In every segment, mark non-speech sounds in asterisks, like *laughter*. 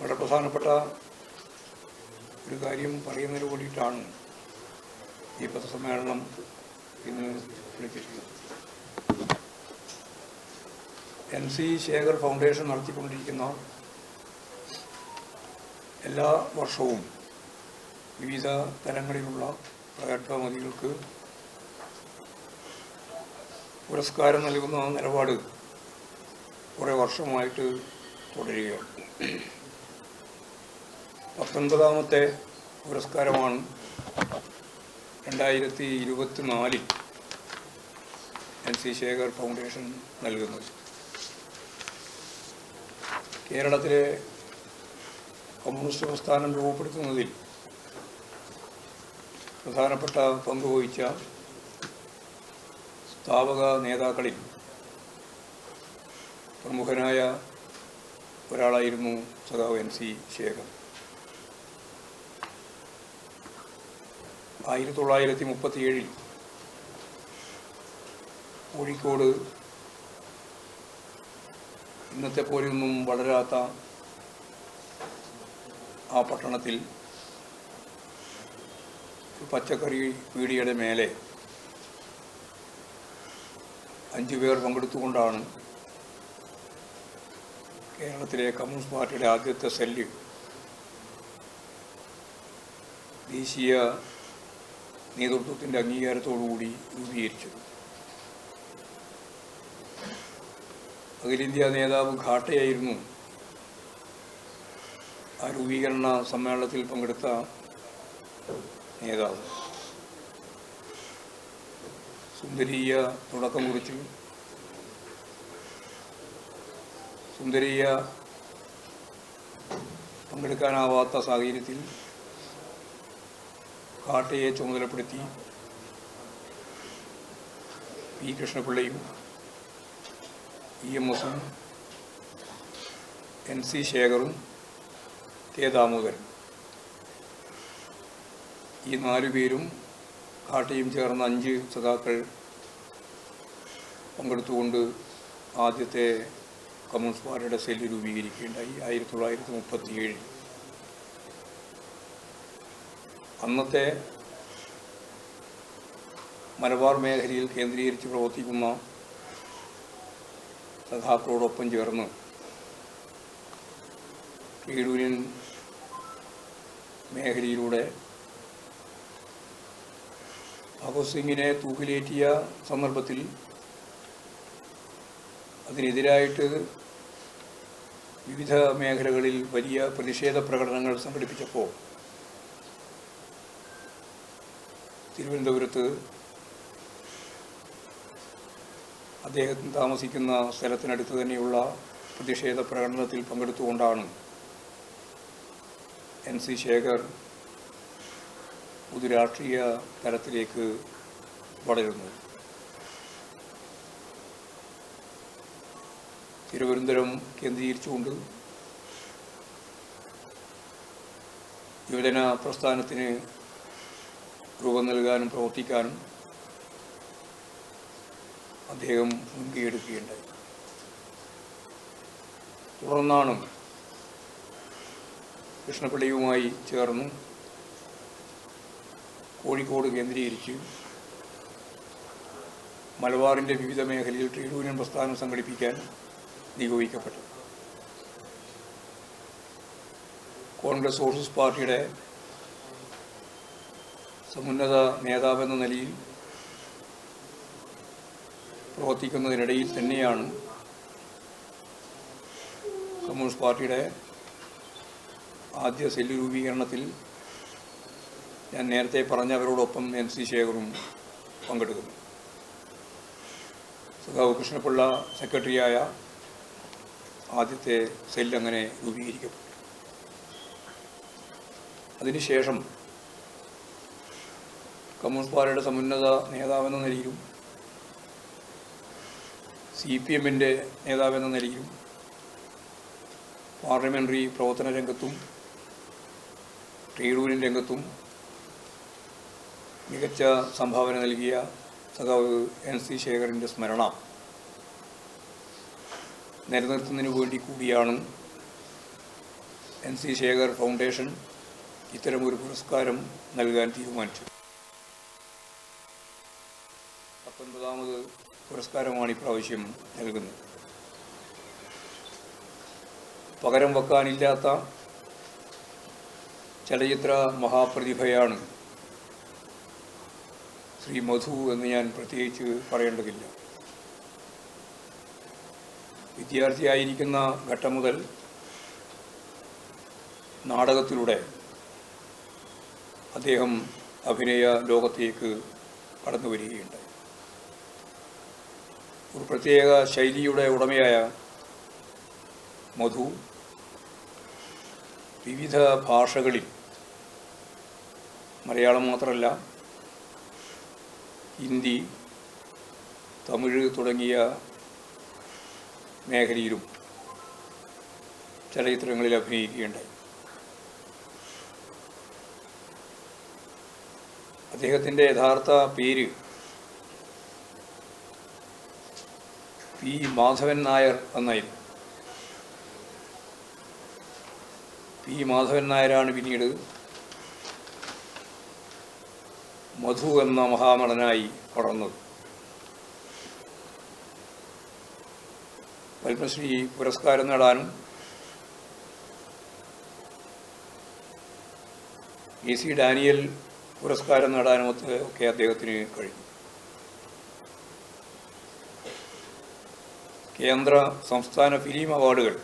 വളരെ പ്രധാനപ്പെട്ട ഒരു കാര്യം പറയുന്നതിന് വേണ്ടിയിട്ടാണ് ഈ പത്രസമ്മേളനം ഇന്ന് വിളിച്ചിരിക്കുന്നത്. എൻ സി ശേഖർ ഫൗണ്ടേഷൻ നടത്തിക്കൊണ്ടിരിക്കുന്ന എല്ലാ വർഷവും വിവിധ തലങ്ങളിലുള്ള പ്രകടനമതികൾക്ക് പുരസ്കാരം നൽകുന്ന നിലപാട് കുറേ വർഷമായിട്ട് തുടരുകയാണ്. പത്തൊൻപതാമത്തെ പുരസ്കാരമാണ് രണ്ടായിരത്തി ഇരുപത്തി നാലിൽ എൻ സി ശേഖർ ഫൗണ്ടേഷൻ നൽകുന്നത്. കേരളത്തിലെ കമ്മ്യൂണിസ്റ്റ് പ്രസ്ഥാനം രൂപപ്പെടുത്തുന്നതിൽ പ്രധാനപ്പെട്ട പങ്ക് വഹിച്ച സ്ഥാപക നേതാക്കളിൽ പ്രമുഖനായ ഒരാളായിരുന്നു സദാവ് എൻ സി ശേഖർ. ആയിരത്തി തൊള്ളായിരത്തി മുപ്പത്തി ഏഴിൽ കോഴിക്കോട് ഇന്നത്തെ പോലെയൊന്നും വളരാത്ത ആ പട്ടണത്തിൽ പച്ചക്കറി പീടിയുടെ മേലെ അഞ്ചു പേർ പങ്കെടുത്തുകൊണ്ടാണ് കേരളത്തിലെ കമ്മ്യൂണിസ്റ്റ് പാർട്ടിയുടെ ആദ്യത്തെ സെല്ല് ദേശീയ നേതൃത്വത്തിന്റെ അംഗീകാരത്തോടുകൂടി രൂപീകരിച്ചത്. അഖിലേന്ത്യാ നേതാവ് ഘാട്ടയായിരുന്നു ആ രൂപീകരണ സമ്മേളനത്തിൽ പങ്കെടുത്ത നേതാവ്. സുന്ദരീയ തുടക്കം കുറിച്ചു. സുന്ദരീയ പങ്കെടുക്കാനാവാത്ത സാഹചര്യത്തിൽ കാട്ടയെ ചുമതലപ്പെടുത്തി പി കൃഷ്ണപിള്ളയും ഇ എം എസും എൻ സി ശേഖറും കെ ദാമോദരൻ. ഈ നാലു പേരും കാട്ടയും ചേർന്ന അഞ്ച് സഖാക്കൾ പങ്കെടുത്തുകൊണ്ട് ആദ്യത്തെ കമ്മ്യൂണിസ്റ്റ് പാർട്ടിയുടെ സെല്ല് രൂപീകരിക്കുകയുണ്ടായി. ആയിരത്തി തൊള്ളായിരത്തി മുപ്പത്തി ഏഴിൽ അന്നത്തെ മലബാർ മേഖലയിൽ കേന്ദ്രീകരിച്ച് പ്രവർത്തിക്കുന്ന സഖാക്കളോടൊപ്പം ചേർന്ന് യൂണിയൻ മേഖലയിലൂടെ ഭഗത് സിംഗിനെ തൂക്കിലേറ്റിയ സന്ദർഭത്തിൽ അതിനെതിരായിട്ട് വിവിധ മേഖലകളിൽ വലിയ പ്രതിഷേധ പ്രകടനങ്ങൾ സംഘടിപ്പിച്ചപ്പോൾ തിരുവനന്തപുരത്ത് അദ്ദേഹം താമസിക്കുന്ന സ്ഥലത്തിനടുത്ത് തന്നെയുള്ള പ്രതിഷേധ പ്രകടനത്തിൽ പങ്കെടുത്തുകൊണ്ടാണ് എൻ സി ശേഖർ പൊതുരാഷ്ട്രീയ തലത്തിലേക്ക് വളരുന്നത്. തിരുവനന്തപുരം കേന്ദ്രീകരിച്ചുകൊണ്ട് യുവജന പ്രസ്ഥാനത്തിന് രൂപം നൽകാനും പ്രവർത്തിക്കാനും അദ്ദേഹം മുൻകൈയെടുക്കുകയുണ്ടായി. തുടർന്നാണ് കൃഷ്ണപിള്ളയുമായി ചേർന്ന് കോഴിക്കോട് കേന്ദ്രീകരിച്ച് മലബാറിന്റെ വിവിധ മേഖലയിൽ ട്രേഡ് യൂണിയൻ പ്രസ്ഥാനം സംഘടിപ്പിക്കാൻ നിയോഗിക്കപ്പെട്ടു കോൺഗ്രസ് സോഷ്യലിസ്റ്റ് പാർട്ടിയുടെ സമുന്നത നേതാവെന്ന നിലയിൽ പ്രവർത്തിക്കുന്നതിനിടയിൽ തന്നെയാണ് കമ്മ്യൂണിസ്റ്റ് പാർട്ടിയുടെ ആദ്യ സെല്ല് രൂപീകരണത്തിൽ ഞാൻ നേരത്തെ പറഞ്ഞവരോടൊപ്പം എൻ സി ശേഖറും പങ്കെടുക്കുന്നു. സഖാവ് കൃഷ്ണപിള്ള സെക്രട്ടറിയായ ആദ്യത്തെ സെല്ല് അങ്ങനെ രൂപീകരിക്കപ്പെട്ടു. അതിനുശേഷം കമ്മ്യൂണിസ്റ്റ് പാർട്ടിയുടെ സമുന്നത നേതാവെന്ന നിലയിലും സി പി എമ്മിന്റെ നേതാവെന്ന നിലയിലും പാർലമെന്ററി പ്രവർത്തന രംഗത്തും ട്രേഡ് യൂണിയൻ രംഗത്തും മികച്ച സംഭാവന നൽകിയ സഖാവ് എൻ സി ശേഖറിന്റെ സ്മരണ നിലനിർത്തുന്നതിന് വേണ്ടി കൂടിയാണ് എൻ സി ശേഖർ ഫൗണ്ടേഷൻ ഇത്തരമൊരു പുരസ്കാരം നൽകാൻ തീരുമാനിച്ചു പത്തൊൻപതാമത് പുരസ്കാരമാണ് ഇപ്രാവശ്യം നൽകുന്നത്. പകരം വെക്കാനില്ലാത്ത ചലച്ചിത്ര മഹാപ്രതിഭയാണ് ശ്രീ മധു എന്ന് ഞാൻ പ്രത്യേകിച്ച് പറയേണ്ടതില്ല. വിദ്യാർത്ഥിയായിരിക്കുന്ന ഘട്ടം മുതൽ നാടകത്തിലൂടെ അദ്ദേഹം അഭിനയ ലോകത്തേക്ക് കടന്നു വരികയുണ്ടായി ഒരു പ്രത്യേക ശൈലിയുടെ ഉടമയായ മധു വിവിധ ഭാഷകളിൽ മലയാളം മാത്രമല്ല ഹിന്ദി തമിഴ് തുടങ്ങിയ മേഖലയിലും ചലച്ചിത്രങ്ങളിൽ അഭിനയിക്കുകയുണ്ടായി. അദ്ദേഹത്തിന്റെ യഥാർത്ഥ പേര് പി മാധവൻ നായർ എന്നായിരുന്നു പി മാധവൻ നായരാണ് പിന്നീട് മധു എന്ന മഹാമടനായി വളർന്നത്. പത്മശ്രീ പുരസ്കാരം നേടാനും എ സി ഡാനിയൽ പുരസ്കാരം നേടാനും ഒക്കെ- ഒക്കെ അദ്ദേഹത്തിന് കഴിഞ്ഞു. കേന്ദ്ര സംസ്ഥാന ഫിലിം അവാർഡുകൾ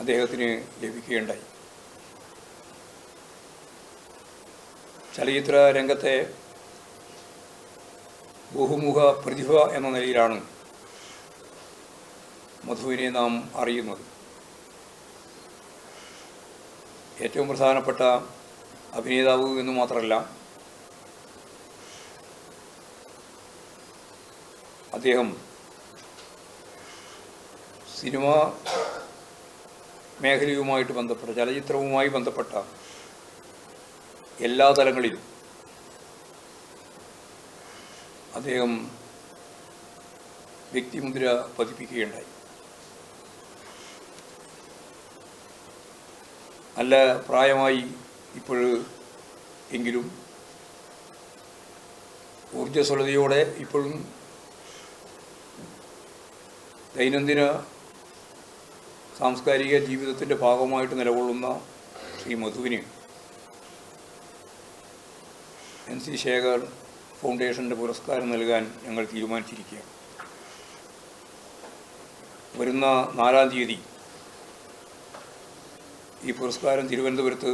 അദ്ദേഹത്തിന് ലഭിക്കുകയുണ്ടായി. ചലച്ചിത്ര രംഗത്തെ ബഹുമുഖ പ്രതിഭ എന്ന നിലയിലാണ് മധുവിനെ നാം അറിയുന്നത്. ഏറ്റവും പ്രധാനപ്പെട്ട അഭിനേതാവ് എന്ന് മാത്രമല്ല അദ്ദേഹം സിനിമ മേഖലയുമായിട്ട് ബന്ധപ്പെട്ട ചലച്ചിത്രവുമായി ബന്ധപ്പെട്ട എല്ലാ തലങ്ങളിലും അദ്ദേഹം വ്യക്തിമുദ്ര പതിപ്പിക്കുകയുണ്ടായി. നല്ല പ്രായമായി ഇപ്പോൾ എങ്കിലും ഊർജസ്വലതയോടെ ഇപ്പോഴും ദൈനംദിന സാംസ്കാരിക ജീവിതത്തിന്റെ ഭാഗമായിട്ട് നിലകൊള്ളുന്ന ശ്രീ മധുവിന് എൻ സി ശേഖർ ഫൗണ്ടേഷന്റെ പുരസ്കാരം നൽകാൻ ഞങ്ങൾ തീരുമാനിച്ചിരിക്കുകയാണ്. വരുന്ന നാലാം തീയതി ഈ പുരസ്കാരം തിരുവനന്തപുരത്ത്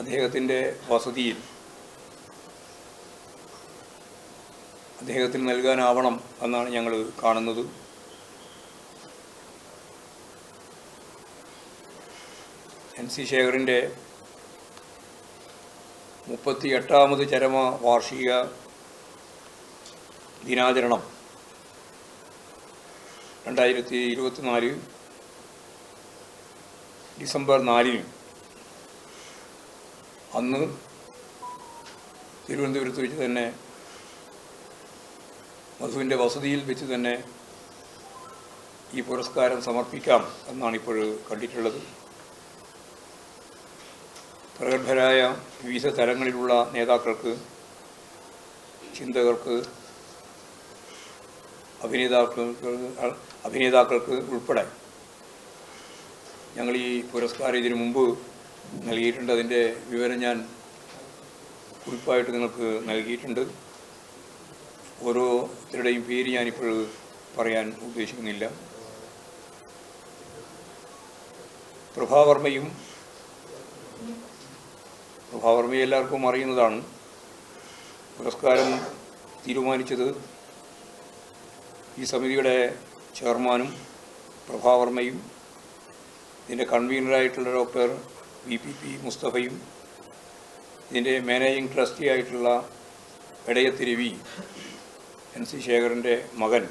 അദ്ദേഹത്തിന്റെ വസതിയിൽ അദ്ദേഹത്തിന് നൽകാനാവണം എന്നാണ് ഞങ്ങൾ കാണുന്നത്. സി ശേഖറിന്റെ മുപ്പത്തി എട്ടാമത് ചരമ വാർഷിക ദിനാചരണം രണ്ടായിരത്തി ഇരുപത്തിനാല് ഡിസംബർ നാലിന് അന്ന് തിരുവനന്തപുരത്ത് വെച്ച് തന്നെ മധുവിന്റെ വസതിയിൽ വെച്ച് തന്നെ ഈ പുരസ്കാരം സമർപ്പിക്കാം എന്നാണ് ഇപ്പോൾ കണ്ടിട്ടുള്ളത്. പ്രഗത്ഭരായ വിവിധ തലങ്ങളിലുള്ള നേതാക്കൾക്ക് ചിന്തകർക്ക് അഭിനേതാക്കൾക്ക് അഭിനേതാക്കൾക്ക് ഉൾപ്പെടെ ഞങ്ങൾ ഈ പുരസ്കാരം ഇതിനു മുമ്പ് നൽകിയിട്ടുണ്ട്. അതിന്റെ വിവരം ഞാൻ കുറിപ്പായിട്ട് നിങ്ങൾക്ക് നൽകിയിട്ടുണ്ട്. ഓരോരുത്തരുടെയും പേര് ഞാനിപ്പോൾ പറയാൻ ഉദ്ദേശിക്കുന്നില്ല. പ്രഭാവർമ്മയും പ്രഭാവർമ്മയെ എല്ലാവർക്കും അറിയുന്നതാണ്. പുരസ്കാരം തീരുമാനിച്ചത് ഈ സമിതിയുടെ ചെയർമാനും പ്രഭാവർമ്മയും ഇതിന്റെ കൺവീനറായിട്ടുള്ള ഡോക്ടർ വി പി പി മുസ്തഫയും ഇതിന്റെ മാനേജിംഗ് ട്രസ്റ്റി ആയിട്ടുള്ള എടയത്ത് രവി എൻ സി ശേഖരന്റെ മകൻ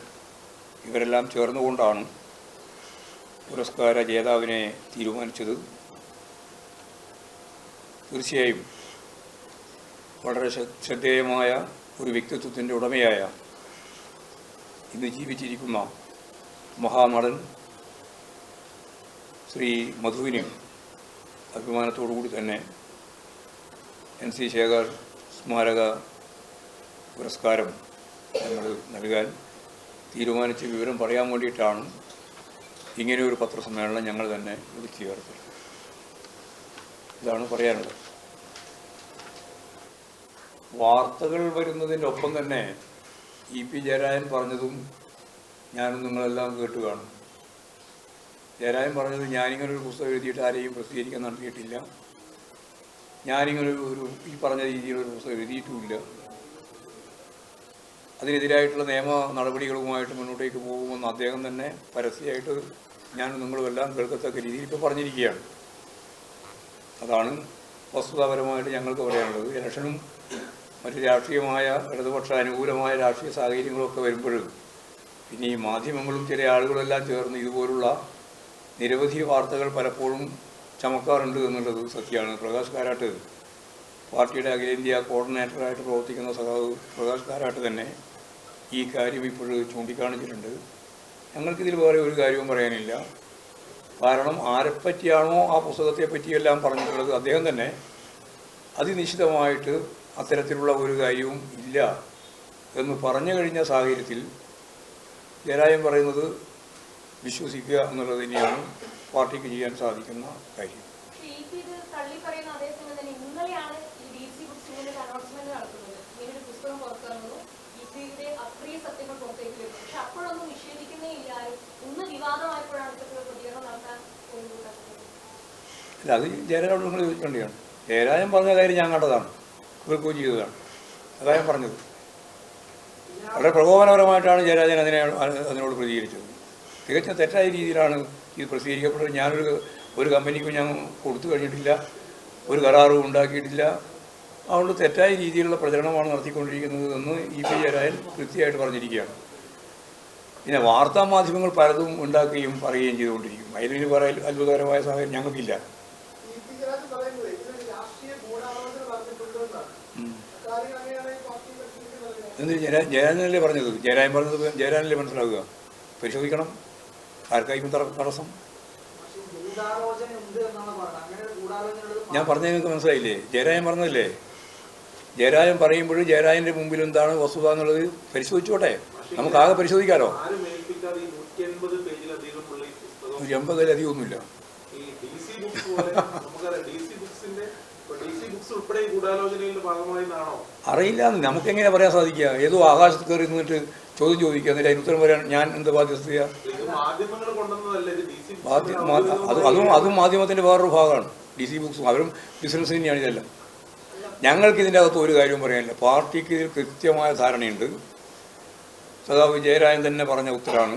ഇവരെല്ലാം ചേർന്നുകൊണ്ടാണ് പുരസ്കാര ജേതാവിനെ തീരുമാനിച്ചത്. തീർച്ചയായും. വളരെ ശ്രദ്ധേയമായ ഒരു വ്യക്തിത്വത്തിന്റെ ഉടമയായ ഇന്ന് ജീവിച്ചിരിക്കുന്ന മഹാനടൻ ശ്രീ മധുവിനും അഭിമാനത്തോടു കൂടി തന്നെ എൻ സി ശേഖർ സ്മാരക പുരസ്കാരം നമ്മൾ നൽകാൻ തീരുമാനിച്ച വിവരം പറയാൻ വേണ്ടിയിട്ടാണ് ഇങ്ങനെയൊരു പത്രസമ്മേളനം ഞങ്ങൾ തന്നെ വിളിച്ചു ചേർത്തത്. ഇതാണ് പറയാനുള്ളത്. വാർത്തകൾ വരുന്നതിന്റെ ഒപ്പം തന്നെ ഇ പി ജയരാജൻ പറഞ്ഞതും ഞാനും നിങ്ങളെല്ലാം കേട്ടു കാണും. ജയരാജൻ പറഞ്ഞത് ഞാനിങ്ങനെ ഒരു പുസ്തകം എഴുതിയിട്ട് ആരെയും പ്രസിദ്ധീകരിക്കാൻ നടത്തിയിട്ടില്ല. ഞാനിങ്ങനെ ഒരു ഈ പറഞ്ഞ രീതിയിലൊരു പുസ്തകം എഴുതിയിട്ടുമില്ല. അതിനെതിരായിട്ടുള്ള നിയമ നടപടികളുമായിട്ട് മുന്നോട്ടേക്ക് പോകുമെന്ന് അദ്ദേഹം തന്നെ പരസ്യമായിട്ട് ഞാൻ നിങ്ങളുമെല്ലാം കേൾക്കത്തക്ക രീതിയിൽ ഇപ്പോൾ പറഞ്ഞിരിക്കുകയാണ്. അതാണ് വസ്തുതാപരമായിട്ട് ഞങ്ങൾക്ക് പറയാനുള്ളത്. ഇലക്ഷനും മറ്റ് രാഷ്ട്രീയമായ ഇടതുപക്ഷ അനുകൂലമായ രാഷ്ട്രീയ സാഹചര്യങ്ങളൊക്കെ വരുമ്പോഴും പിന്നെ ഈ മാധ്യമങ്ങളും ചില ആളുകളെല്ലാം ചേർന്ന് ഇതുപോലുള്ള നിരവധി വാർത്തകൾ പലപ്പോഴും ചമക്കാറുണ്ട് എന്നുള്ളത് സത്യമാണ്. പ്രകാശ് കാരാട്ട് പാർട്ടിയുടെ അഖിലേന്ത്യാ കോർഡിനേറ്ററായിട്ട് പ്രവർത്തിക്കുന്ന സഖാവ് പ്രകാശ് കാരാട്ട് തന്നെ ഈ കാര്യം ഇപ്പോൾ ചൂണ്ടിക്കാണിച്ചിട്ടുണ്ട്. ഞങ്ങൾക്കിതിൽ വേറെ ഒരു കാര്യവും പറയാനില്ല. കാരണം ആരെപ്പറ്റിയാണോ ആ പുസ്തകത്തെ പറ്റിയെല്ലാം പറഞ്ഞിട്ടുള്ളത് അദ്ദേഹം തന്നെ അതിനിശ്ചിതമായിട്ട് അത്തരത്തിലുള്ള ഒരു കാര്യവും ഇല്ല എന്ന് പറഞ്ഞു കഴിഞ്ഞ സാഹചര്യത്തിൽ ജനായം പറയുന്നത് വിശ്വസിക്കുക എന്നുള്ളത് തന്നെയാണ് പാർട്ടിക്ക് ചെയ്യാൻ സാധിക്കുന്ന കാര്യം. അപ്പോഴൊന്നും നിഷേധിക്കുന്നേ ഇല്ല. ഒന്ന് വിവാദമായപ്പോഴാണ് അല്ല അത് ജയരാജോട് നിങ്ങൾ ചോദിക്കേണ്ടതാണ് ജയരാജൻ പറഞ്ഞ കാര്യം ഞാൻ കണ്ടതാണ്. കേൾക്കുകയും ചെയ്തതാണ്. അതായത് പറഞ്ഞത്. വളരെ പ്രകോപനപരമായിട്ടാണ് ജയരാജൻ അതിനെ അതിനോട് പ്രതികരിച്ചത്. തികച്ചും തെറ്റായ രീതിയിലാണ് ഇത് പ്രസിദ്ധീകരിക്കപ്പെട്ടത്. ഞാനൊരു ഒരു കമ്പനിക്കും ഞാൻ കൊടുത്തു കഴിഞ്ഞിട്ടില്ല. ഒരു കരാറും ഉണ്ടാക്കിയിട്ടില്ല. അതുകൊണ്ട് തെറ്റായ രീതിയിലുള്ള പ്രചരണമാണ് നടത്തിക്കൊണ്ടിരിക്കുന്നത് എന്ന് ഇ പി ജയരാജൻ കൃത്യമായിട്ട് പറഞ്ഞിരിക്കുകയാണ്. പിന്നെ വാർത്താ മാധ്യമങ്ങൾ പലതും ഉണ്ടാക്കുകയും പറയുകയും ചെയ്തുകൊണ്ടിരിക്കും. അതിലൊരു പറയാൻ അത്ഭുതകരമായ സാഹചര്യം ഞങ്ങൾക്കില്ല. ജയരാ ജയരാജനല്ലേ പറഞ്ഞത്? ജയരാജൻ പറഞ്ഞത് ജയരാജനല്ലേ മനസ്സിലാക്കുക പരിശോധിക്കണം. ആർക്കായിരിക്കും തട- തടസ്സം? ഞാൻ പറഞ്ഞത് നിങ്ങൾക്ക് മനസ്സിലായില്ലേ? ജയരാജൻ പറഞ്ഞതല്ലേ? ജയരാജൻ പറയുമ്പോഴും ജയരാജന്റെ മുമ്പിൽ എന്താണ് വസ്തുത എന്നുള്ളത് പരിശോധിച്ചോട്ടെ. നമുക്ക് ആകെ പരിശോധിക്കാലോ? ആരും ഏൽപ്പിക്കാതെ ഈ നൂറ്റി എൺപതിലധികം ഒന്നുമില്ല. ഈ നമുക്ക് അറിയില്ല നമുക്കെങ്ങനെ പറയാൻ സാധിക്കുക? ഏതോ ആകാശത്ത് കയറി നിന്നിട്ട് ചോദ്യം ചോദിക്കുക. എന്നിട്ട് അതിന് ഉത്തരം പറയാൻ ഞാൻ എന്ത് ബാധ്യസ്ഥ അതും അതും മാധ്യമത്തിന്റെ വേറൊരു ഭാഗമാണ്. ഡി സി ബുക്സും അവരും ബിസിനസ് തന്നെയാണ് ഇതെല്ലാം. ഞങ്ങൾക്ക് ഇതിന്റെ അകത്ത് ഒരു കാര്യവും പറയാനില്ല. പാർട്ടിക്ക് ഇതിൽ കൃത്യമായ ധാരണയുണ്ട്. സദാവ് ജയരാജൻ തന്നെ പറഞ്ഞ ഉത്തരാണ്.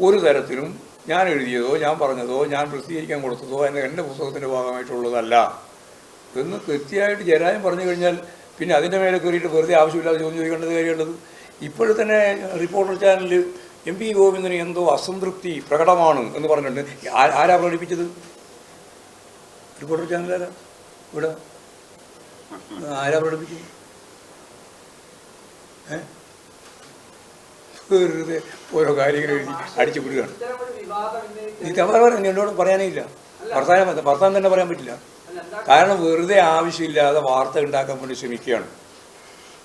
ഒരു തരത്തിലും ഞാൻ എഴുതിയതോ ഞാൻ പറഞ്ഞതോ ഞാൻ പ്രസിദ്ധീകരിക്കാൻ കൊടുത്തതോ എന്ന എന്റെ പുസ്തകത്തിന്റെ ഭാഗമായിട്ടുള്ളതല്ല. എന്ന് കൃത്യമായിട്ട് ജയരാജൻ പറഞ്ഞു കഴിഞ്ഞാൽ പിന്നെ അതിന്റെ മേലെ കയറിയിട്ട് വെറുതെ ആവശ്യമില്ലാതെ ചോദ്യം ചോദിക്കേണ്ടത് കാര്യമുള്ളത് ഇപ്പോഴും തന്നെ റിപ്പോർട്ടർ ചാനലിൽ എം പി ഗോവിന്ദന് എന്തോ അസംതൃപ്തി പ്രകടമാണ് എന്ന് പറഞ്ഞിട്ടുണ്ട്. ആരാ പ്രകടിപ്പിച്ചത്? റിപ്പോർട്ടർ ചാനലാരാ ഇവിടെ. ആരാ പ്രകടിപ്പിച്ചത്? ഏ? വെറുതെ ഓരോ കാര്യങ്ങൾ എഴുതി അടിച്ചു വിടുകയാണ്. ഇത് അവർ എന്നോട് പറയാനേ ഇല്ല വർത്താനം ഭർത്താവ് തന്നെ പറയാൻ പറ്റില്ല. കാരണം വെറുതെ ആവശ്യമില്ലാതെ വാർത്ത ഉണ്ടാക്കാൻ വേണ്ടി ശ്രമിക്കുകയാണ്.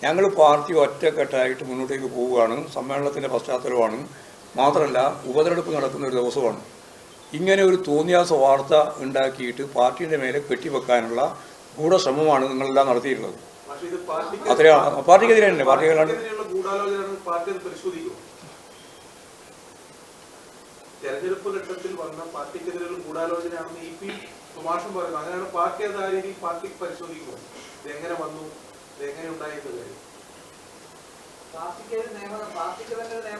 ഞങ്ങൾ പാർട്ടി ഒറ്റക്കെട്ടായിട്ട് മുന്നോട്ടേക്ക് പോവുകയാണ്. സമ്മേളനത്തിന്റെ പശ്ചാത്തലമാണ്. മാത്രമല്ല ഉപതെരഞ്ഞെടുപ്പ് നടക്കുന്ന ഒരു ദിവസമാണ്. ഇങ്ങനെ ഒരു തോന്നിയാസ വാർത്ത ഉണ്ടാക്കിയിട്ട് പാർട്ടിയുടെ മേലെ കെട്ടിവെക്കാനുള്ള ഗൂഢശ്രമമാണ് നിങ്ങളെല്ലാം നടത്തിയിട്ടുള്ളത് അത്രയാണ് പാർട്ടിക്കെതിരെ തന്നെ പാർട്ടികളാണ് പാർട്ടിക്കെതിരെയുള്ള ഗൂഢാലോചന പാർട്ടി അത് പരിശോധിക്കും. തെരഞ്ഞെടുപ്പ് ഘട്ടത്തിൽ വന്ന പാർട്ടിക്കെതിരെയുള്ള ഗൂഢാലോചനയാണെന്ന് ഇ പി സുമാഷും പറയുന്നു. അങ്ങനെയാണ് പാർട്ടി അത് ആ രീതിയിൽ പാർട്ടി പരിശോധിക്കും ഇതെങ്ങനെ വന്നു? ഇതെങ്ങനെ ഉണ്ടായത് കാര്യം. പാർട്ടിക്ക് നിയമ പാർട്ടിക്ക് തന്നെ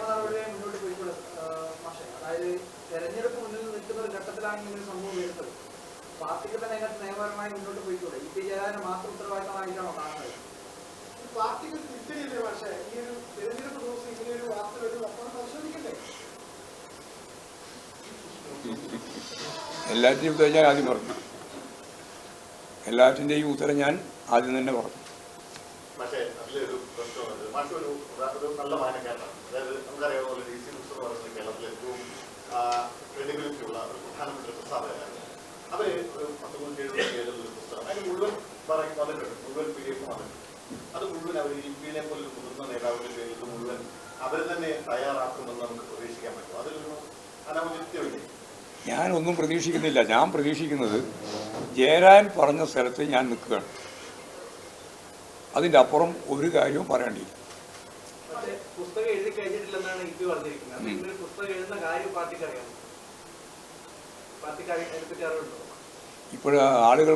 മുന്നോട്ട് പോയിക്കൂടെ പക്ഷേ അതായത് തെരഞ്ഞെടുപ്പ് മുന്നിൽ നിൽക്കുന്ന ഘട്ടത്തിലാണ് ഇങ്ങനെ പാർട്ടിക്ക് തന്നെ അതിനകത്ത് നിയമപരമായി മുന്നോട്ട് പോയിക്കൂടെ ഇ പി ജയരാജന്റെ മാത്രം ഉത്തരവാദിത്തമായിട്ടാണോ കാണുന്നത്? ഈ തിരിച്ചറിയില്ലേ പക്ഷേ ഈ ഒരു തെരഞ്ഞെടുപ്പ് ദിവസം ഇങ്ങനെ ഒരു വാർത്ത വരും അപ്പോൾ പരിശോധിക്കണ്ടേ? എല്ലാറ്റിന്റെയും ഉത്തരം ഞാൻ ആദ്യം പറഞ്ഞു. എല്ലാറ്റിന്റെയും ഉത്തരം ഞാൻ ആദ്യം തന്നെ പറഞ്ഞു. പക്ഷേ അതിലൊരു പ്രശ്നമുണ്ട് മാഷ് ഒരു ഒരു നല്ല വായനക്കാരനാണ് അതായത് നമുക്കറിയാവുന്ന പോലെ ഡി സി എന്ന് പറയുന്നത് കേരളത്തിലെ ഏറ്റവും ക്രെഡിബിലിറ്റി ഉള്ള ഒരു പ്രധാനപ്പെട്ട ഒരു സാധകരാണ് അവർ ഒരു പത്ത് നൂറ്റി എഴുപത്തി ഏഴിൽ ഒരു പുസ്തകം അതിന് മുഴുവൻ പറയും വന്നിട്ടുണ്ട്. മുഴുവൻ പി ഡി എഫ് വന്നിട്ടുണ്ട്. അത് മുഴുവൻ അവർ ഇ പിയിലെ പോലെ മുതിർന്ന നേതാവിന്റെ പേരിൽ മുഴുവൻ അവർ തന്നെ തയ്യാറാക്കുമെന്ന് നമുക്ക് പ്രതീക്ഷിക്കാൻ പറ്റും. അതിലൊരു അനൗചിത്യമില്ലേ ഞാനൊന്നും പ്രതീക്ഷിക്കുന്നില്ല. ഞാൻ പ്രതീക്ഷിക്കുന്നത് ജയരാൻ പറഞ്ഞ സ്ഥലത്ത് ഞാൻ നിൽക്കുകയാണ്. അതിന്റെ അപ്പുറം ഒരു കാര്യവും പറയേണ്ടിയില്ല. പുസ്തകം എഴുതി കഴിഞ്ഞിട്ടില്ലെന്നാണ് ഇപ്പി പറഞ്ഞിരിക്കുന്നത്. ഒരു പുസ്തകം എഴുതുന്ന കാര്യം അറിവുണ്ടോ?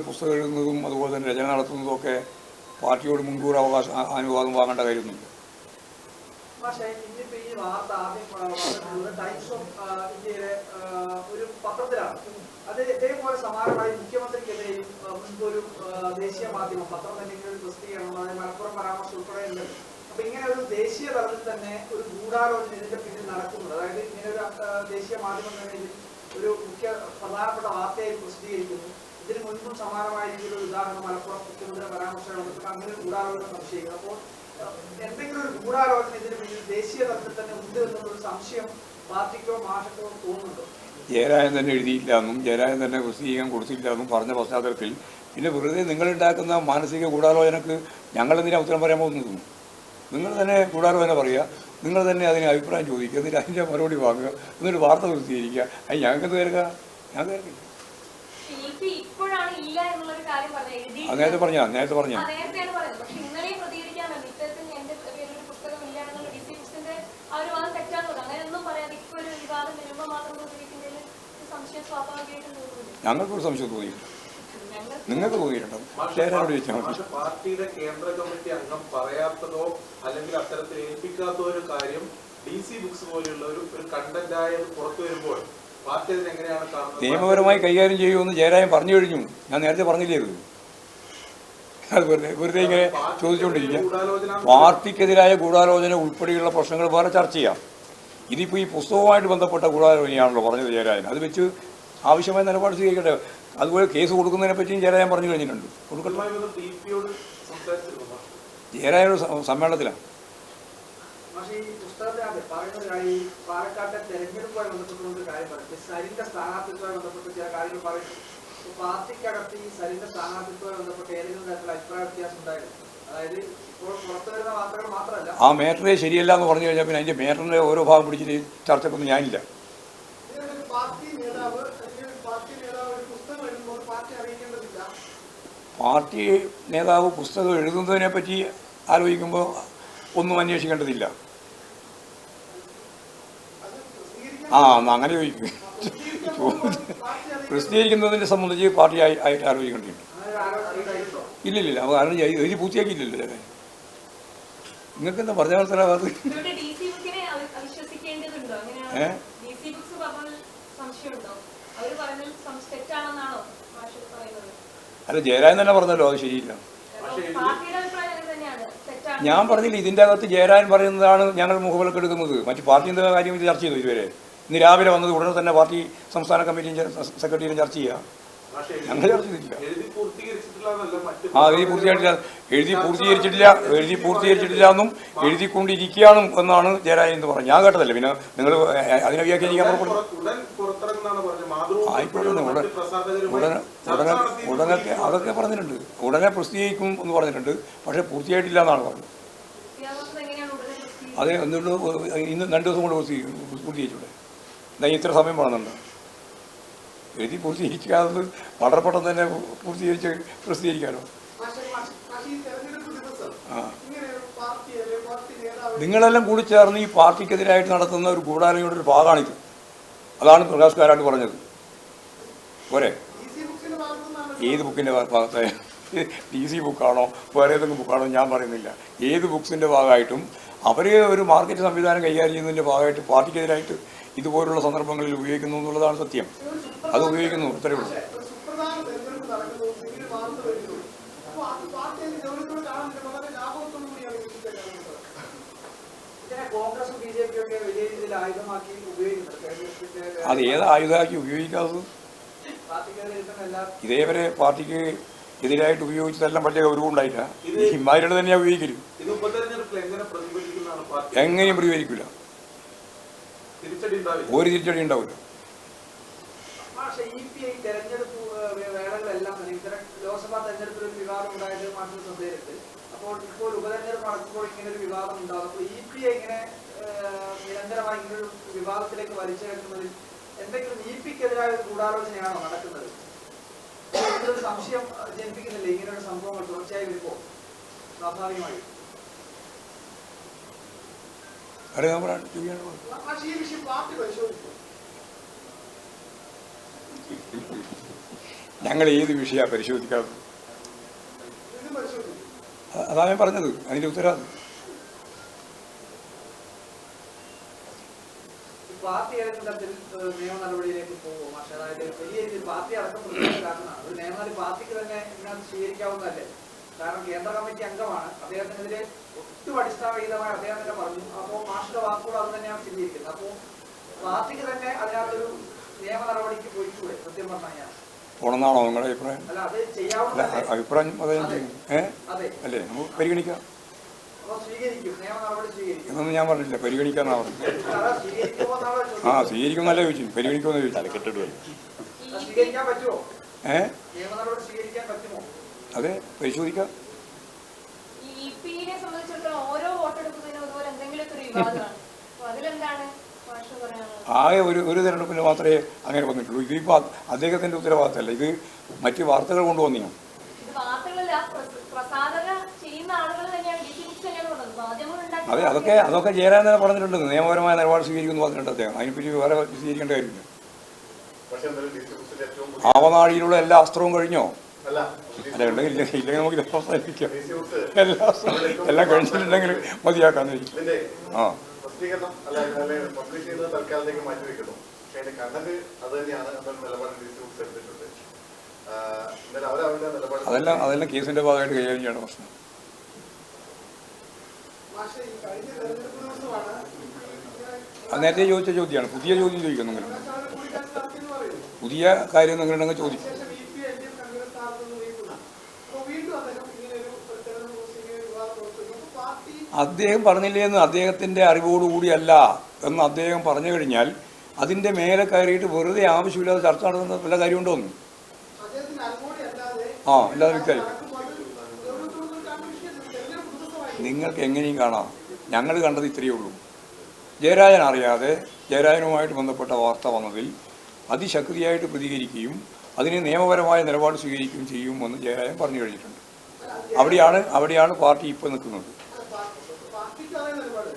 പുസ്തകം എഴുതുന്നതും അതുപോലെ തന്നെ രചന നടത്തുന്നതും ഒക്കെ പാർട്ടിയോട് മുൻകൂർ അവകാശം അനുവാദം വാങ്ങേണ്ട കാര്യമൊന്നുമില്ല. ഓഫ് ഒരു പത്രത്തിലാണ്. ദേശീയ ഇങ്ങനെ ഒരു ദേശീയ തലത്തിൽ തന്നെ ഒരു ഇതിന്റെ അതായത് ഒരു ദേശീയ ഒരു മുഖ്യ പ്രധാനപ്പെട്ട വാർത്തയായി പ്രസിദ്ധീകരിക്കുന്നു. ഇതിന് മുൻപും സമാനമായ രീതിയിലുള്ള ഉദാഹരണം മലപ്പുറം മുഖ്യമന്ത്രി പരാമർശങ്ങൾ അങ്ങനെ ഗൂഢാലോചന സംശയിക്കുന്നു. അപ്പോൾ എന്തെങ്കിലും ഒരു ഗൂഢാലോചന ഇതിന് പിന്നിൽ ദേശീയ തലത്തിൽ തന്നെ ഉണ്ട് എന്നുള്ളൊരു സംശയം പാർട്ടിക്കോ മാഷക്കോ തോന്നുന്നുണ്ടോ? ജയരാജൻ തന്നെ എഴുതിയില്ല എന്നും ജയരാജൻ തന്നെ പ്രസിദ്ധീകരിക്കാൻ കൊടുത്തില്ല എന്നും പറഞ്ഞ പശ്ചാത്തലത്തിൽ പിന്നെ വെറുതെ നിങ്ങളുണ്ടാക്കുന്ന മാനസിക ഗൂഢാലോചനക്ക് ഞങ്ങളെന്തിനാ ഉത്തരം പറയാൻ പോകുന്നതും? നിങ്ങൾ തന്നെ ഗൂഢാലോചന പറയുക നിങ്ങൾ തന്നെ അതിന് അഭിപ്രായം ചോദിക്കുക എന്നിട്ട് അതിന്റെ മറുപടി വാങ്ങുക എന്നിട്ട് വാർത്ത പ്രസിദ്ധീകരിക്കുക. അത് ഞങ്ങൾക്ക് തീർക്കുക ഞാൻ തീർക്കില്ല ശില്പി ഇപ്പോഴാണ് ഇല്ല എന്നുള്ളൊരു കാര്യം പറഞ്ഞത് എഴുതി അത് നേരത്തെ പറഞ്ഞാ നേരത്തെ പറഞ്ഞാ. ഞങ്ങൾക്കൊരു സംശയം തോന്നിയില്ല നിങ്ങൾക്ക് തോന്നിയിട്ടുണ്ടോ. ചോദിച്ചാൽ മതി. പാർട്ടിയുടെ കേന്ദ്ര കമ്മിറ്റി അംഗം പറയാത്തതോ അല്ലെങ്കിൽ അത്തരത്തിൽ ഏൽപ്പിക്കാത്തോ ഒരു കാര്യം ഡി സി ബുക്സ് പോലെയുള്ള ഒരു ഒരു കണ്ടന്റ് പുറത്തു വരുമ്പോൾ നിയമപരമായി കൈകാര്യം ചെയ്യുമെന്ന് ജയരാജൻ പറഞ്ഞു കഴിഞ്ഞു. ഞാൻ നേരത്തെ പറഞ്ഞില്ലേ ഇത് അത് വെറുതെ വെറുതെ ഇങ്ങനെ ചോദിച്ചുകൊണ്ടിരിക്കുക പാർട്ടിക്കെതിരായ ഗൂഢാലോചന ഉൾപ്പെടെയുള്ള പ്രശ്നങ്ങൾ വേറെ ചർച്ച ചെയ്യാം. ഇതിപ്പോൾ ഈ പുസ്തകവുമായിട്ട് ബന്ധപ്പെട്ട ഗൂഢാലോചനയാണല്ലോ പറഞ്ഞത് ജയരാജൻ. അത് വെച്ച് ആവശ്യമായ നിലപാട് സ്വീകരിക്കട്ടെ. അതുപോലെ കേസ് കൊടുക്കുന്നതിനെ പറ്റിയും ജയരാജൻ പറഞ്ഞു കഴിഞ്ഞിട്ടുണ്ട്. കൊടുക്കട്ടെ. ജയരാജനോട് ബന്ധപ്പെട്ട് ടി പിയോട് സംസാരിച്ചിരുന്നു മാഷ് ജയരാജൻ ഒരു സ- സമ്മേളനത്തിലാണ് പക്ഷേ ഈ പുസ്തകത്തിനകത്ത് പറയുന്ന ഒരു കാര്യം ഈ പാലക്കാട്ടെ തെരഞ്ഞെടുപ്പുമായി ബന്ധപ്പെട്ടുകൊണ്ട് ഒരു കാര്യം പറയും. സരിന്റെ സ്ഥാനാർത്ഥിത്വമായി ബന്ധപ്പെട്ട് ചില കാര്യങ്ങൾ പറയും. പാർട്ടിക്കകത്ത് ഈ സരിന്റെ സ്ഥാനാർത്ഥിത്വമായി ബന്ധപ്പെട്ട് ഏതെങ്കിലും തരത്തിലുള്ള അഭിപ്രായ വ്യത്യാസം ഉണ്ടായിരുന്നു. അതായത് ഇപ്പോൾ പുറത്തു വരുന്ന വാർത്തകൾ മാത്രമല്ല. ആ മേറ്ററെ ശരിയല്ല എന്ന് പറഞ്ഞു കഴിഞ്ഞാൽ പിന്നെ അതിന്റെ മേട്ടറിന്റെ ഓരോ ഭാഗം പിടിച്ചിട്ട് ചർച്ചക്കൊന്നും ഞാനില്ല. പാർട്ടി നേതാവ് പാർട്ടി നേതാവ് ഒരു പുസ്തകം എഴുതുമ്പോൾ പാർട്ടി അറിയിക്കേണ്ടതില്ല. പാർട്ടി നേതാവ് പുസ്തകം എഴുതുന്നതിനെ പറ്റി ആലോചിക്കുമ്പോൾ ഒന്നും അന്വേഷിക്കേണ്ടതില്ല അത് പ്രസിദ്ധീകരിക്കാൻ ആ എന്നാ അങ്ങനെ ചോദിക്കും പ്രസിദ്ധീകരിക്കുന്നതിനെ സംബന്ധിച്ച് പാർട്ടി ആയിട്ട് ഉണ്ടായിട്ടുണ്ടോ ഇല്ലില്ല അപ്പോൾ കാരണം എഴുതി പൂർത്തിയാക്കിയില്ലല്ലോ അല്ലേ നിങ്ങൾക്ക് എന്താ പറഞ്ഞ മാഷ് പറയുന്നത്? അല്ല ജയരാജൻ തന്നെ പറഞ്ഞല്ലോ അത് ശരിയില്ല. ഞാൻ പറഞ്ഞില്ല ഇതിന്റെ അകത്ത് ജയരാജൻ പറയുന്നതാണ് ഞങ്ങൾ മുഖവിലക്കെടുക്കുന്നത് മറ്റു പാർട്ടി എന്താ കാര്യം ഇത് ചർച്ച ചെയ്തു ഇതുവരെ. ഇന്ന് രാവിലെ വന്നത് ഉടനെ തന്നെ പാർട്ടി സംസ്ഥാന കമ്മിറ്റിയും സെക്രട്ടറിയും ചർച്ച ചെയ്യുക ഞങ്ങൾ ചർച്ച എന്നല്ല ആ എഴുതി പൂർത്തീകരിച്ചിട്ടില്ല എഴുതി പൂർത്തീകരിച്ചിട്ടില്ല എഴുതി പൂർത്തീകരിച്ചിട്ടില്ല എന്നും എഴുതിക്കൊണ്ടിരിക്കുകയാണ് എന്നാണ് ജയരാജൻ എന്ന് പറഞ്ഞത്. ഞാൻ കേട്ടതല്ല പിന്നെ നിങ്ങൾ അതിനെ വ്യാഖ്യാനിക്കാൻ ആയിക്കോട്ടെ ഉടനെ ഉടനെ. ഉടനെ ഉടനെ അതൊക്കെ പറഞ്ഞിട്ടുണ്ട്. ഉടനെ പ്രസിദ്ധീകരിക്കും എന്ന് പറഞ്ഞിട്ടുണ്ട്. പക്ഷേ പൂർത്തിയായിട്ടില്ല എന്നാണ് പറഞ്ഞത്. അതെ എങ്ങനെയാണ് ഉടനെ പ്രസിദ്ധീകരിക്കുന്നത്? അത് എന്തുകൊണ്ട് ഇന്ന് രണ്ട് ദിവസം കൊണ്ട് പൂർത്തീകരിച്ചു പൂർത്തീകരിച്ചൂടെ ഇത്ര സമയം വേണമെന്നുണ്ട് എഴുതി പൂർത്തീകരിക്കാതെ വളരെ പെട്ടെന്ന് തന്നെ പൂർത്തീകരിച്ച് പ്രസിദ്ധീകരിക്കാമല്ലോ ആ. നേതാവ്? നിങ്ങളെല്ലാം കൂടി ചേർന്ന് ഈ പാർട്ടിക്കെതിരായിട്ട് നടത്തുന്ന ഒരു ഗൂഢാലോചനയുടെ ഒരു ഭാഗമാണിത്. അതാണ് പ്രകാശ് കാരാട്ട് പറഞ്ഞത്. പോരെ? ഏത് ബുക്കിന്റെ ഭാഗത്തെ ഡി സി ബുക്കാണോ? വേറെ ഏതെങ്കിലും ബുക്കാണോ? ഞാൻ പറയുന്നില്ല. ഏത് ബുക്സിന്റെ ഭാഗമായിട്ടും അവർ ഒരു മാർക്കറ്റ് സംവിധാനം കൈകാര്യം ചെയ്യുന്നതിന്റെ ഭാഗമായിട്ട് പാർട്ടിക്കെതിരായിട്ട് ഇതുപോലുള്ള സന്ദർഭങ്ങളിൽ ഉപയോഗിക്കുന്നു എന്നുള്ളതാണ് സത്യം. അത് ഉപയോഗിക്കുന്നു അത്രയേ ഉള്ളൂ. അത് ഏത് ആയുധമാക്കി ഉപയോഗിക്കാത്തത്? ഇതേവരെ പാർട്ടിക്ക് എതിരായിട്ട് ഉപയോഗിച്ചതെല്ലാം വലിയ ഗൗരവം ഉണ്ടായില്ല ഹിമാരുടെ തന്നെയാണ് ഉപയോഗിക്കരുത് എങ്ങനെയും പ്രതികരിക്കില്ല ഒരു തിരിച്ചടി ഉണ്ടാവില്ല പക്ഷേ ഇ പി ഐ തെരഞ്ഞെടുപ്പ് ഏഹ്, വേ- വേളകളിലെല്ലാം തന്നെ ഇത്തരം ലോക്സഭാ തെരഞ്ഞെടുപ്പിൽ ഒരു വിവാദം ഉണ്ടായത് മാഷിന്റെ ശ്രദ്ധയിലുണ്ട്. അപ്പോൾ ഇപ്പോൾ ഉപതെരഞ്ഞെടുപ്പ് നടക്കുമ്പോൾ ഇങ്ങനെ ഒരു വിവാദം ഉണ്ടാകും അപ്പോൾ ഇ പി ഐ ഇങ്ങനെ ഏഹ്, നിരന്തരമായി ഇങ്ങനെ ഒരു വിവാദത്തിലേക്ക് വലിച്ചെടുക്കുന്നതിൽ എന്തെങ്കിലും ഇ പിക്കെതിരായ ഒരു ഗൂഢാലോചനയാണോ നടക്കുന്നത്? സംശയം ജനിപ്പിക്കുന്നില്ല? ഇങ്ങനെ ഒരു സംഭവങ്ങൾ തുടർച്ചയായി വരുമ്പോൾ സ്വാഭാവികമായി. പാർട്ടി പരിശോധിക്കും ഞങ്ങൾ ഏത് വിഷയമാണ് പരിശോധിക്കാത്തത് അതാ ഞാൻ പറഞ്ഞത്. അതിന്റെ ഉത്തരം ഈ പാർട്ടി തരത്തിൽ നിയമ നടപടിയിലേക്ക് പോകും പക്ഷേ അതായത് വലിയ രീതിയിൽ പാർട്ടി അടക്കം പ്രതിഷേധക്കാരനാണ് ഒരു നിയമനടപടി പാർട്ടിക്ക് തന്നെ സ്വീകരിക്കാവുന്നതല്ലേ? കാരണം കേന്ദ്ര കമ്മിറ്റി അംഗമാണ്. അദ്ദേഹത്തിനെതിരെ ഒട്ടും അടിസ്ഥാനരഹിതമായി അദ്ദേഹം തന്നെ പറഞ്ഞു. അപ്പോൾ മാഷിന്റെ വാക്കുകൾ അത് തന്നെയാണ് ചിന്തിയിരിക്കുന്നത് അപ്പോൾ പാർട്ടിക്ക് തന്നെ അതിനകത്തൊരു നിയമ നടപടിക്ക് പോയിക്കൂടെ? സത്യം പറഞ്ഞാൽ പോണെന്നാണോ നിങ്ങളുടെ അഭിപ്രായം? അല്ല അത് അല്ല അഭിപ്രായം അത് അല്ലേ? നമുക്ക് പരിഗണിക്കാം. അപ്പോൾ സ്വീകരിക്കും. നിയമ സ്വീകരിക്കും. എന്നൊന്നും ഞാൻ പറഞ്ഞില്ല പരിഗണിക്കാന്നാ പറഞ്ഞത്. ആ ചോദിച്ചത്? സ്വീകരിക്കുമെന്നല്ല ചോദിച്ചു പരിഗണിക്കുമെന്ന് ചോദിച്ചു അത് സ്വീകരിക്കാൻ പറ്റുമോ ഏ നിയമ നടപടി സ്വീകരിക്കാൻ പറ്റുമോ അതെ പരിശോധിക്കാം. ആകെ ഒരു ഒരു തെരഞ്ഞെടുപ്പിന് മാത്രമേ അങ്ങനെ വന്നിട്ടുള്ളൂ. ഇതിപ്പോൾ അദ്ദേഹത്തിന്റെ ഉത്തരവാദിത്തമല്ല. ഇത് മറ്റു വാർത്തകൾ കൊണ്ടുവന്നിയാണ് അതെ അതൊക്കെ അതൊക്കെ ചേരാൻ തന്നെ പറഞ്ഞിട്ടുണ്ട്. നിയമപരമായ നിലപാട് സ്വീകരിക്കുന്നു പറഞ്ഞിട്ടുണ്ട് അദ്ദേഹം. അതിനെപ്പറ്റി വേറെ വിശദീകരിക്കേണ്ട കാര്യമില്ല. ആവനാഴിയിലുള്ള എല്ലാ അസ്ത്രവും കഴിഞ്ഞോ? അല്ല. ഉണ്ടെങ്കിൽ ഇല്ല- ഇല്ലെങ്കിൽ നമുക്ക് അവസാനിപ്പിക്കാം. എല്ലാ എല്ലാം കഴിച്ചിട്ടുണ്ടെങ്കിൽ മതിയാക്കാന്ന് വെച്ചു ആ. അതെല്ലാം അതെല്ലാം കേസിന്റെ ഭാഗമായിട്ട് കൈകാര്യം ചെയ്യേണ്ട പ്രശ്നം. അത് നേരത്തെ ചോദിച്ച ചോദ്യമാണ്. പുതിയ ചോദ്യം ചോദിക്കുന്നു പുതിയ കാര്യം നിങ്ങളുണ്ടെങ്കിൽ ചോദിക്കും ശേഷം E P L D F convener സ്ഥാനത്ത് നിന്ന് നീക്കുന്നു അപ്പോൾ വീണ്ടും അദ്ദേഹം ഇങ്ങനെ ഒരു തെരഞ്ഞെടുപ്പ് ദിവസം ഇങ്ങനെ ഒരു വിവാദം പുറത്തുവരുന്നു അപ്പോൾ പാർട്ടി അദ്ദേഹം പറഞ്ഞില്ലേ എന്ന് അദ്ദേഹത്തിന്റെ അറിവോടുകൂടിയല്ല എന്ന് അദ്ദേഹം പറഞ്ഞു കഴിഞ്ഞാൽ അതിന്റെ മേലെ കയറിയിട്ട് വെറുതെ ആവശ്യമില്ലാതെ ചർച്ച നടത്തുന്ന വല്ല കാര്യമുണ്ടോന്ന്? ആ ഇല്ലാതെ ദിവസമായി നിങ്ങൾക്ക് എങ്ങനെയും കാണാം. ഞങ്ങൾ കണ്ടത് ഇത്രയേ ഉള്ളൂ. ജയരാജൻ അറിയാതെ ജയരാജനുമായിട്ട് ബന്ധപ്പെട്ട വാർത്ത വന്നതിൽ അതിശക്തിയായിട്ട് പ്രതികരിക്കുകയും അതിന് നിയമപരമായ നിലപാട് സ്വീകരിക്കുകയും ചെയ്യുമെന്ന് ജയരാജൻ പറഞ്ഞു കഴിഞ്ഞിട്ടുണ്ട്. അവിടെയാണ് അവിടെയാണ് പാർട്ടി ഇപ്പോൾ നിൽക്കുന്നത് പാർട്ടിക്ക് അതേ നിലപാട്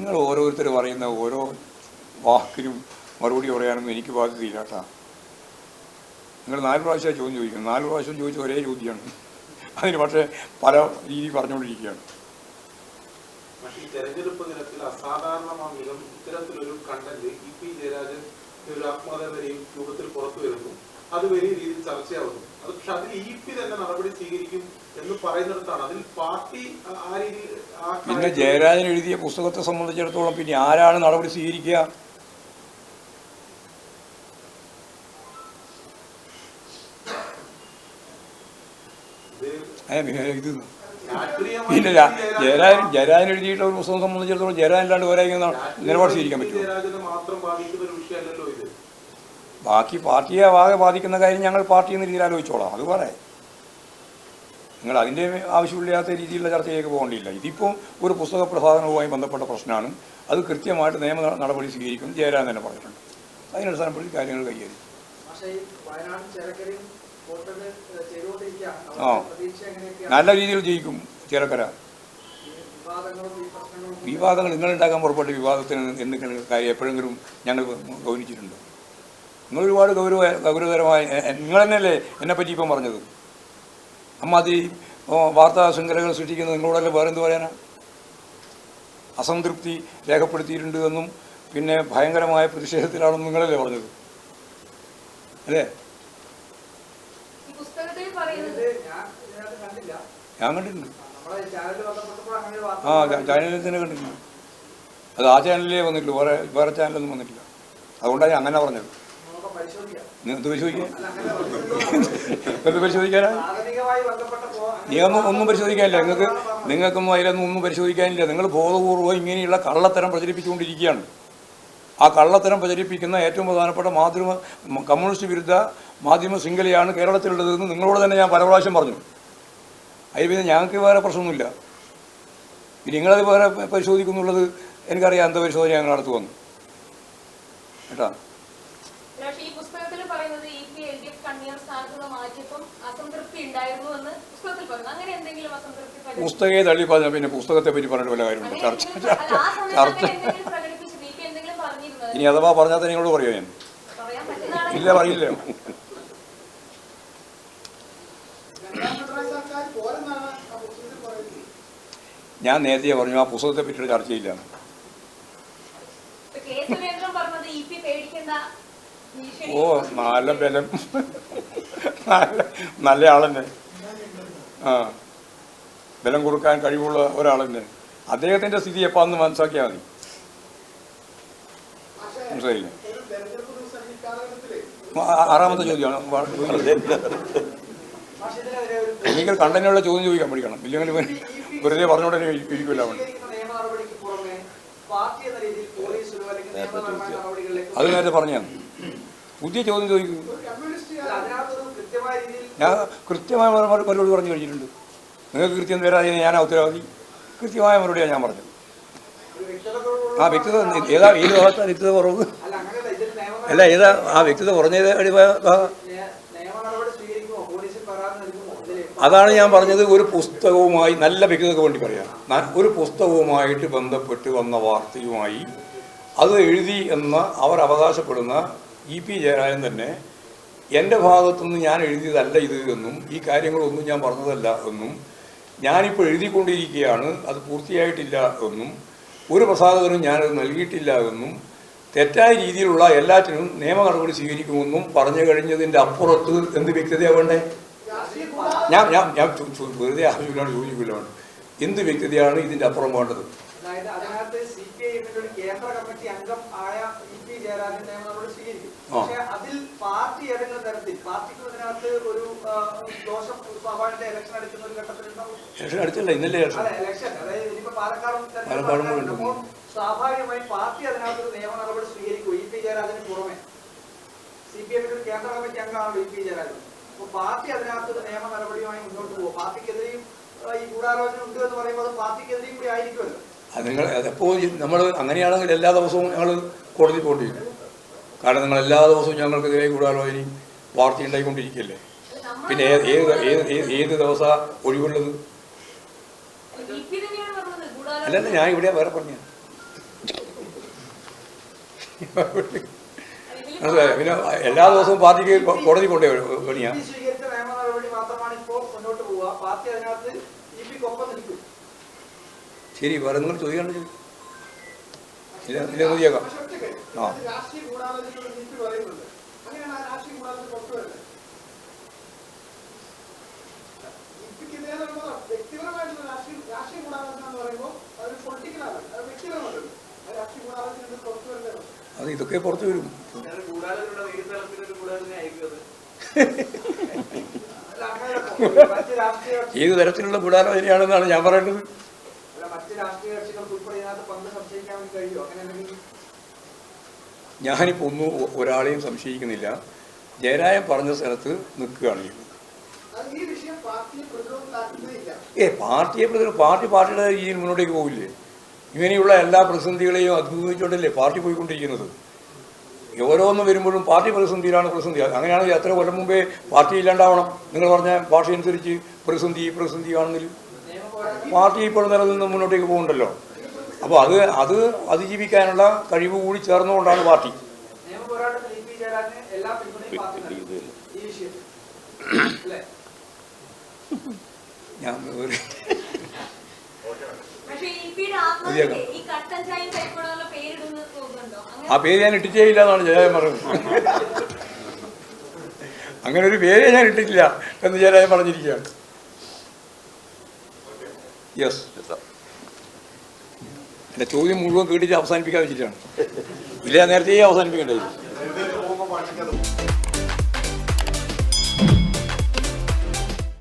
നിങ്ങൾ ഓരോരുത്തർ പറയുന്ന ഓരോ വാക്കിനും മറുപടി പറയാനൊന്നും എനിക്ക് ബാധ്യതയില്ല കേട്ടാ നിങ്ങൾ നാല് പ്രാവശ്യം ചോദ്യം ചോദിക്കുന്നു നാല് പ്രാവശ്യം ചോദിച്ച ഒരേ ചോദ്യമാണ് അതിന് പക്ഷേ പല രീതി പറഞ്ഞുകൊണ്ടിരിക്കുകയാണ്. പക്ഷേ ഈ തെരഞ്ഞെടുപ്പ് ദിനത്തിൽ അസാധാരണമായ ഇത്തരത്തിലൊരു കണ്ടന്റ് ഇ പി ജയരാജൻ ഒരു ആത്മകഥയും രൂപത്തിൽ പുറത്തു വരുന്നു. അത് വലിയ രീതിയിൽ ചർച്ചയാവുന്നു. അത് പക്ഷെ അതിൽ ഇ പി തന്നെ നടപടി സ്വീകരിക്കും എന്ന് പറയുന്നിടത്താണ്. അതിൽ പാർട്ടി ആ- രീതിയിൽ പിന്നെ ജയരാജൻ എഴുതിയ പുസ്തകത്തെ സംബന്ധിച്ചിടത്തോളം പിന്നെ ആരാണ് നടപടി സ്വീകരിക്കുക? ഇത് പിന്നെ ജയരാജൻ ജയരാജൻ എഴുതിയിട്ടുള്ള ഒരു പുസ്തകം സംബന്ധിച്ചിടത്തോളം ജയരാജൻ അല്ലാണ്ട് എങ്ങനെ നിലപാട് സ്വീകരിക്കാൻ പറ്റുമോ? ബാക്കി പാർട്ടിയെ ആകെ ബാധിക്കുന്ന കാര്യം ഞങ്ങൾ പാർട്ടി എന്ന രീതിയിൽ ആലോചിച്ചോളാം. അത് പറയാം. നിങ്ങൾ അതിന്റെ ആവശ്യമില്ലാത്ത രീതിയിലുള്ള ചർച്ചയിലേക്ക് പോകേണ്ടിയില്ല. ഇതിപ്പോൾ ഒരു പുസ്തക പ്രസാധനവുമായി ബന്ധപ്പെട്ട പ്രശ്നമാണ്. അത് കൃത്യമായിട്ട് നിയമ നടപടി സ്വീകരിക്കും. ജയരാജൻ തന്നെ പറഞ്ഞിട്ടുണ്ട്. അതിനടിസ്ഥാനപ്പെടുത്തി കാര്യങ്ങൾ കൈകാര്യം ആ. നല്ല രീതിയിൽ ജയിക്കും ചേലക്കര. വിവാദങ്ങൾ നിങ്ങൾ ഉണ്ടാക്കാൻ പുറപ്പെട്ട വിവാദത്തിന് എന്തെങ്കിലും കാര്യം എപ്പോഴെങ്കിലും ഞങ്ങൾ ഗൗനിച്ചിട്ടുണ്ട്? നിങ്ങൾ ഒരുപാട് ഗൗരവ ഗൗരവതരമായി നിങ്ങൾ തന്നെയല്ലേ എന്നെ പറ്റി ഇപ്പം പറഞ്ഞത്? അമ്മാതിരി വാർത്താ ശൃംഖലകൾ സൃഷ്ടിക്കുന്നത് നിങ്ങളോടല്ലേ വേറെ എന്ത് പറയാനാണ് അസംതൃപ്തി രേഖപ്പെടുത്തിയിട്ടുണ്ട് എന്നും പിന്നെ ഭയങ്കരമായ പ്രതിഷേധത്തിലാണെന്നും നിങ്ങളല്ലേ പറഞ്ഞത്? അല്ലേ? ഈ പുസ്തകത്തിൽ പറയുന്നത് ഞാൻ ഇതിനകത്ത് കണ്ടില്ല. ഞാൻ കണ്ടിട്ടുണ്ട്. ആ ചാനലിൽ തന്നെ കണ്ടിട്ടുണ്ട്. അത് ആ ചാനലിലേ വന്നിട്ടുള്ളൂ. വേറെ വേറെ ചാനലൊന്നും വന്നിട്ടില്ല. അതുകൊണ്ടാണ് ഞാൻ അങ്ങനെ പറഞ്ഞത്. എന്ത് പരിശോധിക്കാൻ. *laughs* എന്ത് പരിശോധിക്കാനാ? അങ്ങനെ ഒന്നും പരിശോധിക്കാനില്ല. നിങ്ങൾക്ക് നിങ്ങൾക്കൊന്നും അതിലൊന്നും ഒന്നും പരിശോധിക്കാനില്ല. നിങ്ങൾ ബോധപൂർവം ഇങ്ങനെയുള്ള കള്ളത്തരം പ്രചരിപ്പിച്ചുകൊണ്ടിരിക്കുകയാണ്. ആ കള്ളത്തരം പ്രചരിപ്പിക്കുന്ന ഏറ്റവും പ്രധാനപ്പെട്ട മാധ്യമ കമ്മ്യൂണിസ്റ്റ് വിരുദ്ധ മാധ്യമ ശൃംഖലയാണ് കേരളത്തിലുള്ളതെന്ന് നിങ്ങളോട് തന്നെ ഞാൻ പല പ്രാവശ്യം പറഞ്ഞു. അതിൽ പിന്നെ ഞങ്ങൾക്ക് വേറെ പ്രശ്നമൊന്നുമില്ല. ഇനി നിങ്ങളത് വേറെ പരിശോധിക്കുന്നുള്ളത് എനിക്കറിയാം. എന്താ പരിശോധന ഞങ്ങൾ നടത്തുവന്നു. കേട്ടാ പക്ഷേ ഈ പുസ്തകത്തിൽ പറയുന്നത് E P L D F മാറ്റിയപ്പം അസംതൃപ്തി ഉണ്ടായിരുന്നു എന്ന് പുസ്തകത്തിൽ പറഞ്ഞു. അങ്ങനെ എന്തെങ്കിലും അസംതൃപ്തി തള്ളി പറഞ്ഞ പിന്നെ പുസ്തകത്തെ പറ്റി പറഞ്ഞിട്ട് വല്ല കാര്യമുണ്ട്? ചർച്ച ചർച്ച ഇനി അഥവാ പറഞ്ഞാൽ തന്നെ നിങ്ങളോട് പറയുമോ ഞാൻ? ഇല്ല പറയില്ല ഞാൻ നേരത്തെ പറഞ്ഞു ആ പുസ്തകത്തെ പറ്റിയിട്ട് ചർച്ചയില്ല. ഓ നല്ല ബലം നല്ല ആളെന്നെ. ആ. ബലം കൊടുക്കാൻ കഴിവുള്ള ഒരാളെന്നെ. അദ്ദേഹത്തിന്റെ സ്ഥിതി എപ്പോൾ അന്ന് മനസ്സിലാക്കിയാൽ മതി. മനസ്സിലായില്ലേ? ആറാമത്തെ ചോദ്യമാണ്. നിങ്ങൾ കണ്ടതിനുള്ള ചോദ്യം ചോദിക്കാൻ പഠിക്കണം. ഇല്ലെങ്കിൽ വെറുതെ പറഞ്ഞോടനെ ഇരിക്കില്ല അവൻ. അത് നേരത്തെ പറഞ്ഞാണ് പുതിയ ചോദ്യം ചോദിക്കും ഒരു കമ്മ്യൂണിസ്റ്റ് അല്ല, അതിനകത്തൊരു കൃത്യമായ രീതിയിൽ ഞാൻ കൃത്യമായ മറു- മറുപടി പറഞ്ഞു കഴിഞ്ഞിട്ടുണ്ട്. നിങ്ങൾക്ക് കൃത്യം തരാതെ ഞാൻ ഉത്തരവാദി. കൃത്യമായ മറുപടിയാണ് ഞാൻ പറഞ്ഞത്. ആ വ്യക്തത ഏതാ ഏത് ഭാഗത്താണ് വ്യക്തത കുറവ്? അല്ല ഏതാ ആ വ്യക്തത കുറഞ്ഞത് അതാണ് ഞാൻ പറഞ്ഞത് ഒരു പുസ്തകവുമായി നല്ല വ്യക്തതയ്ക്ക് വേണ്ടി പറയാം. ഒരു പുസ്തകവുമായിട്ട് ബന്ധപ്പെട്ട് വന്ന വാർത്തയുമായി അത് എഴുതി എന്ന് അവർ അവകാശപ്പെടുന്ന ഇ പി ജയരാജൻ തന്നെ എന്റെ ഭാഗത്തുനിന്ന് ഞാൻ എഴുതിയതല്ല ഇത് എന്നും ഈ കാര്യങ്ങളൊന്നും ഞാൻ പറഞ്ഞതല്ല എന്നും ഞാനിപ്പോൾ എഴുതിക്കൊണ്ടിരിക്കുകയാണ് അത് പൂർത്തിയായിട്ടില്ല എന്നും ഒരു പ്രസാധകനും ഞാനത് നൽകിയിട്ടില്ല എന്നും തെറ്റായ രീതിയിലുള്ള എല്ലാറ്റിനും നിയമ നടപടി സ്വീകരിക്കുമെന്നും പറഞ്ഞു കഴിഞ്ഞതിന്റെ അപ്പുറത്ത് എന്ത് വ്യക്തതയാണ് വേണ്ടേ? രാഷ്ട്രീയ ഞാൻ ഞാൻ ഞാൻ വെറുതെ ആവശ്യമില്ലാണ്ട് ചോദിക്കില്ലാണ് എന്ത് വ്യക്തതയാണ് ഇതിന്റെ അപ്പുറം വേണ്ടത്? ആ. പാർട്ടി ഏതെങ്കിലും തരത്തിൽ പാർട്ടിക്ക് ഇതിനകത്ത് ഒരു ദോഷം സ്വാഭാവിക ഇലക്ഷൻ എടുക്കുന്ന ഒരു ഘട്ടത്തിൽ ഇലക്ഷൻ അടുത്തല്ല ഇന്നലെ ഇലക്ഷൻ അതെ ഇലക്ഷൻ അതായത് ഇനിയിപ്പോ പാലക്കാടും സ്വാഭാവികമായും പാർട്ടി അതിനകത്ത് ഒരു നിയമ നടപടി സ്വീകരിക്കും. ഇ പി ജയരാജന് പുറമെ. സി പി എമ്മിന്റെ ഒരു കേന്ദ്ര കമ്മിറ്റി അംഗമാണ് ഇ പി ജയരാജൻ. അപ്പൊ പാർട്ടി അതിനകത്ത് ഒരു നിയമ നടപടിയുമായി മുന്നോട്ട് പോകും. പാർട്ടിക്കെതിരെയും ഈ ഗൂഢാലോചന ഉണ്ട് എന്ന് പറയുമ്പോൾ അത് പാർട്ടിക്കെതിരെയും കൂടി ആയിരിക്കുമല്ലോ. നിങ്ങൾ എപ്പോൾ നമ്മൾ അങ്ങനെയാണെങ്കിൽ എല്ലാ ദിവസവും ഞങ്ങൾ കോടതി പോകേണ്ടി വരും കാരണം നിങ്ങൾ എല്ലാ ദിവസവും ഞങ്ങൾക്കെതിരെ ഇനി വാർത്ത ഉണ്ടായിക്കൊണ്ടിരിക്കുകയല്ലേ? പിന്നെ ഏത് ഏത് ഏത് ഏത് ദിവസമാണ് ഒഴിവുള്ളത്? അല്ലല്ല ഞാൻ ഇവിടെ വേറെ പറഞ്ഞു മനസ്സിലായോ? പിന്നെ എല്ലാ ദിവസവും പാർട്ടിക്ക് കോടതി കൊണ്ടേ പണിയാ. ശരി വേറെ നിങ്ങൾ ചോദിക്കാണ്ട് ചോദിക്കും ഇല്ല ഇല്ല ചോദിക്കാം രാഷ്ട്രീയ അങ്ങനെയാണ് ആ രാഷ്ട്രീയ ഗൂഢാലോചന വ്യക്തിപരമായിട്ടുള്ള രാഷ്ട്രീയ രാഷ്ട്രീയ ഗൂഢാലോചന എന്ന് പറയുമ്പോൾ അതൊരു പൊളിറ്റിക്കലാണ് അത് ഇതൊക്കെ അത് രാഷ്ട്രീയ ഗൂഢാലോചന പുറത്തു വരുന്നത് അത് ഇതൊക്കെ പുറത്ത് വരും. ഏത് തരത്തിലുള്ള ഗൂഢാലോചനയാണെന്നാണ് ഞാൻ പറയുന്നത് അല്ല, മറ്റ് രാഷ്ട്രീയ കക്ഷികൾക്ക് ഉൾപ്പെടെ ഇതിനകത്ത് പങ്ക് സംശയിക്കാൻ കഴിയുമോ? ഞാനിപ്പോൾ ഒന്നും ഒരാളെയും സംശയിക്കുന്നില്ല. ജയരാജൻ പറഞ്ഞ സ്ഥലത്ത് നിൽക്കുകയാണ് ചെയ്യുന്നത് ഏ പാർട്ടിയെ പ്രതിരോധം പാർട്ടി പാർട്ടിയുടെ രീതിയിൽ മുന്നോട്ടേക്ക് പോകില്ലേ ഇങ്ങനെയുള്ള എല്ലാ പ്രതിസന്ധികളെയും അഭിമുഖിച്ചുകൊണ്ടല്ലേ പാർട്ടി പോയിക്കൊണ്ടിരിക്കുന്നത്? ഓരോന്നും വരുമ്പോഴും പാർട്ടി പ്രതിസന്ധിയിലാണ് പ്രതിസന്ധി. അങ്ങനെയാണെങ്കിൽ എത്ര കൊല്ലം മുമ്പേ പാർട്ടി ഇല്ലാണ്ടാവണം. നിങ്ങൾ പറഞ്ഞ ഭാഷ അനുസരിച്ച് പ്രതിസന്ധി പ്രതിസന്ധി കാണുന്നില്ല പാർട്ടി ഇപ്പോൾ നിലനിന്ന് മുന്നോട്ടേക്ക് പോകുന്നുണ്ടല്ലോ അപ്പോൾ അത് അത് അതിജീവിക്കാനുള്ള കഴിവ് കൂടി ചേർന്നുകൊണ്ടാണ് പാർട്ടി. ഞാൻ ആ പേര് ഞാൻ ഇട്ടിട്ടേ ഇല്ല എന്നാണ് ജയരാജൻ പറഞ്ഞത്. അങ്ങനെ ഒരു പേര് ഞാൻ ഇട്ടിട്ടില്ല എന്ന് ജയരാജൻ പറഞ്ഞിരിക്കുകയാണ്. യെസ് എന്റെ ചോദ്യം മുഴുവൻ കേട്ടിട്ട് അവസാനിപ്പിക്കാൻ വെച്ചിട്ടാണ്. ഇല്ല നേരത്തെ അവസാനിപ്പിക്കേണ്ടത്.